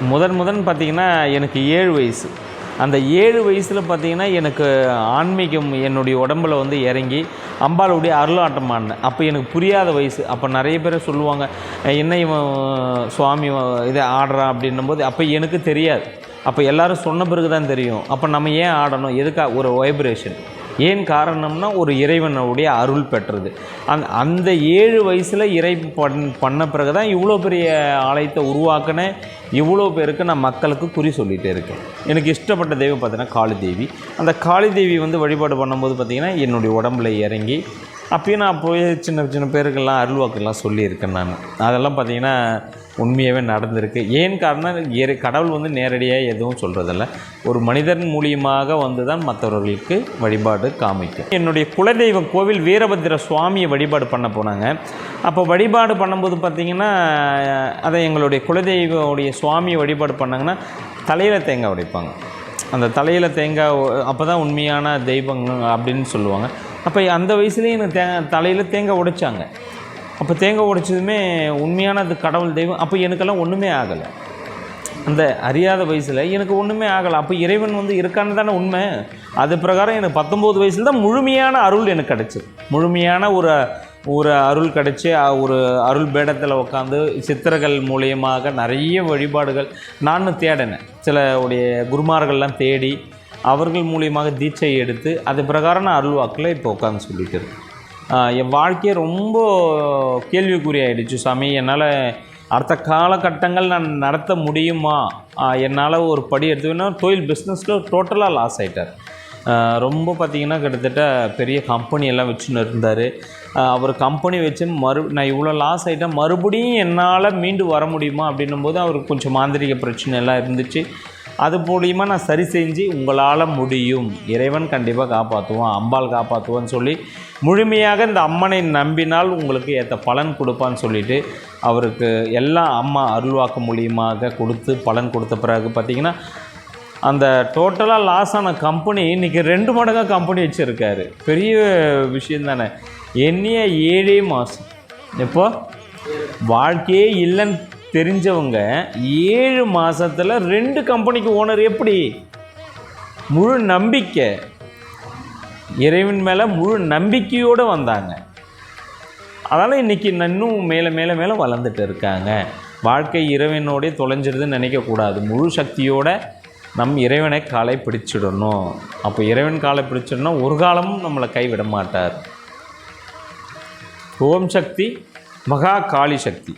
முதன் முதன் பார்த்திங்கன்னா எனக்கு ஏழு வயசு. அந்த ஏழு வயசில் பார்த்தீங்கன்னா எனக்கு ஆன்மீகம் என்னுடைய உடம்புல வந்து இறங்கி அம்பாளுடைய அருளாட்டம் ஆடினேன். அப்போ எனக்கு புரியாத வயசு. அப்போ நிறைய பேர் சொல்லுவாங்க என்ன இவன் சுவாமி இதை ஆடுறான்? அப்படின்னும் போது அப்போ எனக்கு தெரியாது. அப்போ எல்லாரும் சொன்ன பிறகு தான் தெரியும். அப்போ நம்ம ஏன் ஆடணும்? எதுக்காக ஒரு வைப்ரேஷன் ஏன் காரணம்னா ஒரு இறைவனுடைய அருள் பெற்றது. அந் அந்த ஏழு வயசில் இறை பண் பண்ண பிறகு தான் இவ்வளோ பெரிய ஆலயத்தை உருவாக்கினேன் இவ்வளோ பேருக்கு நான் மக்களுக்கு குறி சொல்லிகிட்டே இருக்கேன். எனக்கு இஷ்டப்பட்ட தெய்வம் பார்த்தீங்கன்னா காளி தேவி அந்த காளி தேவி வந்து வழிபாடு பண்ணும்போது பார்த்திங்கன்னா என்னுடைய உடம்புல இறங்கி அப்பயும் நான் போய் சின்ன சின்ன பேருக்கெல்லாம் அருள்வாக்கெல்லாம் சொல்லியிருக்கேன் நான். அதெல்லாம் பார்த்திங்கன்னா உண்மையாகவே நடந்திருக்கு. ஏன் காரணம் இறை கடவுள் வந்து நேரடியாக எதுவும் சொல்கிறதில்ல ஒரு மனிதன் மூலியமாக வந்து தான் மற்றவர்களுக்கு வழிபாடு காமிக்கும். என்னுடைய குலதெய்வம் கோவில் வீரபத்திர சுவாமியை வழிபாடு பண்ண போனாங்க. அப்போ வழிபாடு பண்ணும்போது பார்த்திங்கன்னா அதை எங்களுடைய குலதெய்வடைய சுவாமியை வழிபாடு பண்ணாங்கன்னா தலையில் தேங்காய் உடைப்பாங்க. அந்த தலையில் தேங்காய் அப்போ தான் உண்மையான தெய்வம் அப்படின்னு சொல்லுவாங்க. அப்போ அந்த வயசுலேயே எனக்கு தேங்காய் தலையில் தேங்காய் உடைச்சாங்க. அப்போ தேங்காய் உடைச்சதுமே உண்மையான அது கடவுள் தெய்வம். அப்போ எனக்கெல்லாம் ஒன்றுமே ஆகலை. அந்த அறியாத வயசில் எனக்கு ஒன்றுமே ஆகலை. அப்போ இறைவன் வந்து இருக்கான்னு தானே உண்மை. அது பிரகாரம் எனக்கு பத்தொம்போது வயசில் தான் முழுமையான அருள் எனக்கு கிடச்சிது. முழுமையான ஒரு ஒரு அருள் கிடச்சி ஒரு அருள் பேடத்தில் உட்காந்து சித்திரங்கள் மூலியமாக நிறைய வழிபாடுகள் நானும் தேடினேன். சில உடைய குருமார்கள்லாம் தேடி அவர்கள் மூலியமாக தீட்சை எடுத்து அது பிரகாரம் நான் அருள் வாக்கில் இப்போ உட்காந்து சொல்லிட்டு இருக்கேன். என் வாழ்க்கையே ரொம்ப கேள்விக்குறியாயிடுச்சு சாமி. என்னால் அடுத்த காலகட்டங்கள் நான் நடத்த முடியுமா? என்னால் ஒரு படி எடுத்துக்கினா தொழில் பிஸ்னஸில் டோட்டலாக லாஸ் ஆகிட்டார் ரொம்ப பார்த்தீங்கன்னா கிட்டத்தட்ட பெரிய கம்பெனி எல்லாம் வச்சுன்னு இருந்தார். அவர் கம்பெனி வச்சு மறு நான் இவ்வளோ லாஸ் ஆகிட்டேன் மறுபடியும் என்னால் மீண்டு வர முடியுமா? அப்படின்னும் போது அவருக்கு கொஞ்சம் மாந்திரிக பிரச்சனை எல்லாம் இருந்துச்சு. அது மூலியமாக நான் சரி செஞ்சு உங்களால் முடியும். இறைவன் கண்டிப்பாக காப்பாற்றுவான் அம்பாள் காப்பாற்றுவான்னு சொல்லி முழுமையாக இந்த அம்மனை நம்பினால் உங்களுக்கு ஏற்ற பலன் கொடுப்பான்னு சொல்லிட்டு அவருக்கு எல்லாம் அம்மா அருள்வாக்கு மூலியமாக கொடுத்து பலன் கொடுத்த பிறகு பார்த்தீங்கன்னா அந்த டோட்டலாக லாஸ் ஆன கம்பெனி இன்றைக்கி ரெண்டு மடங்காக கம்பெனி வச்சுருக்காரு. பெரிய விஷயம் தானே. என்னைய ஏழே மாதம் எப்போ? வாழ்க்கையே இல்லைன்னு தெரிஞ்சவங்க ஏழு மாதத்தில் ரெண்டு கம்பெனிக்கு ஓனர் எப்படி? முழு நம்பிக்கை. இறைவன் மேலே முழு நம்பிக்கையோடு வந்தாங்க. அதனால் இன்றைக்கி இன்னும் மேலே மேலே மேலே வளர்ந்துட்டு இருக்காங்க. வாழ்க்கை இறைவனோடே தொலைஞ்சிடுதுன்னு நினைக்கக்கூடாது முழு சக்தியோட நம் இறைவனை காலை பிடிச்சிடணும். அப்போ இறைவன் காலை பிடிச்சிடணும் ஒரு காலமும் நம்மளை கைவிட மாட்டார். ஓம் சக்தி மகா காளி சக்தி.